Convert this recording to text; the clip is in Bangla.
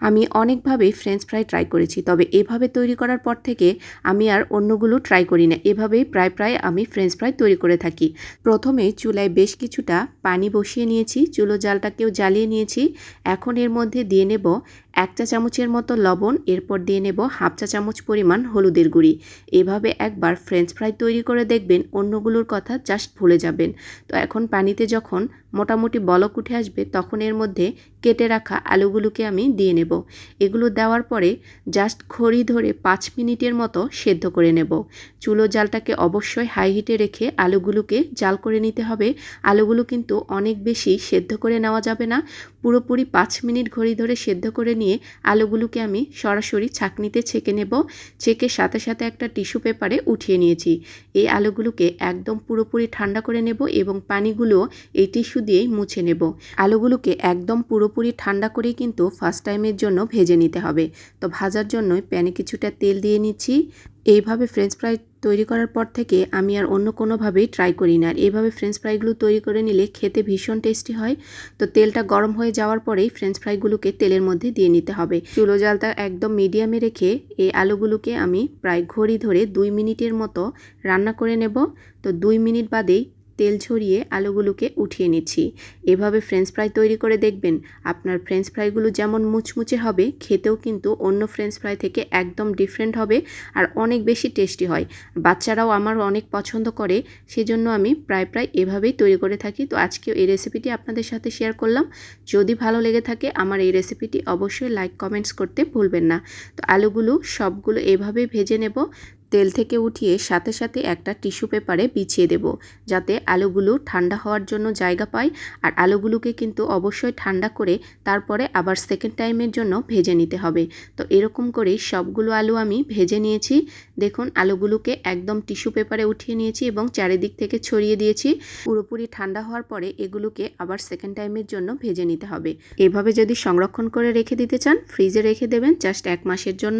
আমি অনেকভাবে ফ্রেঞ্চ ফ্রাই ট্রাই করেছি, তবে এভাবে তৈরি করার পর থেকে আমি আর অন্যগুলো ট্রাই করি না। এভাবেই প্রায় প্রায় আমি ফ্রেঞ্চ ফ্রাই তৈরি করে থাকি। প্রথমে চুলায় বেশ কিছুটা পানি বসিয়ে নিয়েছি, চুলো জালটাকেও জ্বালিয়ে নিয়েছি। এখন এর মধ্যে দিয়ে নেব এক চা চামচের মতো লবণ, এরপর দিয়ে নেব হাফ চা চামচ পরিমাণ হলুদের গুঁড়ি। এভাবে একবার ফ্রেঞ্চ ফ্রাই তৈরি করে দেখবেন অন্যগুলোর কথা জাস্ট ভুলে যাবেন। তো এখন পানিতে যখন মোটামুটি বলক উঠে আসবে, তখন এর মধ্যে কেটে রাখা আলুগুলোকে আমি দিয়ে নেব। এগুলো দেওয়ার পরে জাস্ট খড়ি ধরে পাঁচ মিনিটের মতো সেদ্ধ করে নেব। চুলো জালটাকে অবশ্যই হাই হিটে রেখে আলুগুলোকে জাল করে নিতে হবে। আলুগুলো কিন্তু অনেক বেশি সেদ্ধ করে নেওয়া যাবে না। পুরোপুরি পাঁচ মিনিট ঘড়ি ধরে সেদ্ধ করে নিয়ে আলুগুলোকে আমি সরাসরি ছাঁকনিতে ছেঁকে নেব। ছেঁকে সাথে সাথে একটা টিস্যু পেপারে উঠিয়ে নিয়েছি। এই আলুগুলোকে একদম পুরোপুরি ঠান্ডা করে নেব এবং পানিগুলো এই টিস্যু দিয়েই মুছে নেব। আলুগুলোকে একদম পুরোপুরি ঠান্ডা করেই কিন্তু ফার্স্ট টাইমের জন্য ভেজে নিতে হবে। তো ভাজার জন্যই প্যানে কিছুটা তেল দিয়ে নিচ্ছি। এইভাবে ফ্রেঞ্চ ফ্রাই তৈরি করার পর থেকে আমি আর অন্য কোনোভাবেই ট্রাই করি না। আর এইভাবে ফ্রেঞ্চ ফ্রাইগুলো তৈরি করে নিলে খেতে ভীষণ টেস্টি হয়। তো তেলটা গরম হয়ে যাওয়ার পরেই ফ্রেঞ্চ ফ্রাইগুলোকে তেলের মধ্যে দিয়ে নিতে হবে। চুলো জালটা একদম মিডিয়ামে রেখে এই আলুগুলোকে আমি প্রায় ঘড়ি ধরে দুই মিনিটের মতো রান্না করে নেব। তো দুই মিনিট বাদেই তেল ছড়িয়ে আলুগুলোকে উঠিয়ে নিচ্ছি। এভাবে ফ্রেঞ্চ ফ্রাই তৈরি করে দেখবেন। আপনার ফ্রেঞ্চ ফ্রাইগুলো যেমন মুচমুচে হবে, খেতেও কিন্তু অন্য ফ্রেঞ্চ ফ্রাই থেকে একদম ডিফারেন্ট হবে আর অনেক বেশি টেস্টি হয়। বাচ্চারাও আমার অনেক পছন্দ করে, সেজন্য আমি প্রায় প্রায় এভাবেই তৈরি করে থাকি। তো আজকেও এই রেসিপিটি আপনাদের সাথে শেয়ার করলাম। যদি ভালো লেগে থাকে, আমার এই রেসিপিটি অবশ্যই লাইক কমেন্টস করতে ভুলবেন না। তো আলুগুলো সবগুলো এভাবেই ভেজে নেব। তেল থেকে উঠিয়ে সাথে সাথে একটা টিস্যু পেপারে বিছিয়ে দেব, যাতে আলুগুলো ঠান্ডা হওয়ার জন্য জায়গা পায় আর আলুগুলোকে কিন্তু অবশ্যই ঠান্ডা করে তারপরে আবার সেকেন্ড টাইমের জন্য ভেজে নিতে হবে। তো এরকম করেই সবগুলো আলু আমি ভেজে নিয়েছি। দেখুন, আলুগুলোকে একদম টিস্যু পেপারে উঠিয়ে নিয়েছি এবং চারিদিক থেকে ছড়িয়ে দিয়েছি। পুরোপুরি ঠান্ডা হওয়ার পরে এগুলোকে আবার সেকেন্ড টাইমের জন্য ভেজে নিতে হবে। এভাবে যদি সংরক্ষণ করে রেখে দিতে চান ফ্রিজে রেখে দেবেন জাস্ট এক মাসের জন্য।